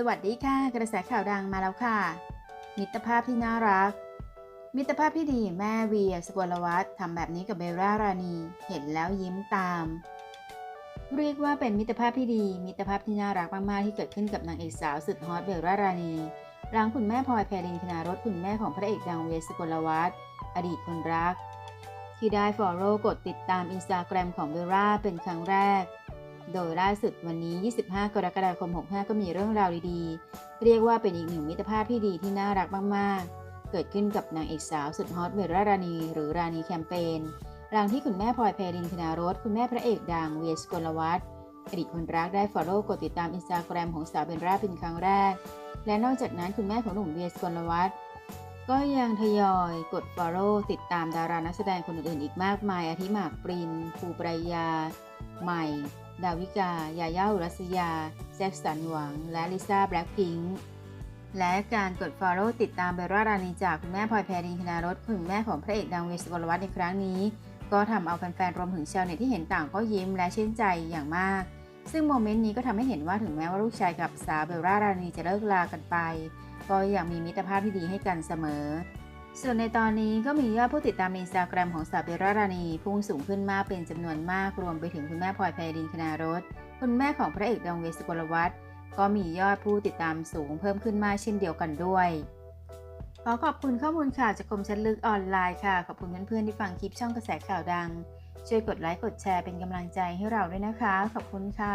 สวัสดีค่ะ กระแสข่าวดังมาแล้วค่ะ มิตรภาพที่น่ารัก มิตรภาพที่ดีแม่เวียสกลวัฒน์ทำแบบนี้กับเบลล่ารานีเห็นแล้วยิ้มตาม เรียกว่าเป็นมิตรภาพที่ดี มิตรภาพที่น่ารักมากๆที่เกิดขึ้นกับนางเอกสาวสุดฮอตเบลล่ารานีหลังคุณแม่พลอยแพรลินคณารถคุณแม่ของพระเอกดังเวียสกลวัฒน์อดีตคนรัก ที่ได้ follow กดติดตามอินสตาแกรมของเบลล่าเป็นครั้งแรก โดยล่าสุดวันนี้ 25 กรกฎาคม 65 ก็มีเรื่องราวดีๆ เรียกว่าเป็นอีกหนึ่งมิตรภาพที่ดีที่น่ารักมากๆ เกิดขึ้นกับนางเอกสาวสุดฮอตเบลล่ารานีหรือรานีแคมเปญ หลังที่คุณแม่พลอยเพรินคณารถคุณแม่พระเอกดังเวียสกลวัฒน์อดีตคนรักได้ follow กดติดตามอินสตาแกรมของสาวเบลล่าเป็นครั้งแรก และนอกจากนั้นคุณแม่ของหนุ่มเวียสกลวัฒน์ก็ยังทยอยกด follow ติดตามดารานักแสดงคนอื่นๆ อีกมากมายอาทิหมากปรินภูปรายา ใหม่ ดาวิกา ยาย่าอุรัสยา แจ็คสันหวัง และลิซ่า แบล็คพิงค์และการกด follow ติดตามเบลล่ารานีจากคุณแม่พลอยแพรินคณารถคุณแม่ของพระเอกดังเวสกลวัฒน์ในครั้งนี้ ก็ทำเอาแฟนๆรวมถึงชาวเน็ตที่เห็นต่างก็ยิ้มและชื่นใจอย่างมาก ซึ่งโมเมนต์นี้ก็ทำให้เห็นว่าถึงแม้ว่าลูกชายกับสาวเบลล่ารานีจะเลิกลากันไป ก็ยังมีมิตรภาพที่ดีให้กันเสมอ ส่วนในตอนนี้ก็มียอดผู้ติดตามอินสตาแกรมของสาวเบลล่ารานีพุ่งสูงขึ้นมากเป็นจำนวนมากรวมไปถึงคุณแม่พลอยไพรินคณารถคุณแม่ของพระเอกดังเวสกลวัฒน์ก็มียอดผู้ติดตามสูงเพิ่มขึ้นมากเช่นเดียวกันด้วย ขอขอบคุณข้อมูลข่าวจากกรมชันลึกออนไลน์ค่ะ ขอบคุณเพื่อนๆที่ฟังคลิปช่องกระแสข่าวดัง ช่วยกดไลค์กดแชร์เป็นกำลังใจให้เราด้วยนะคะ ขอบคุณค่ะ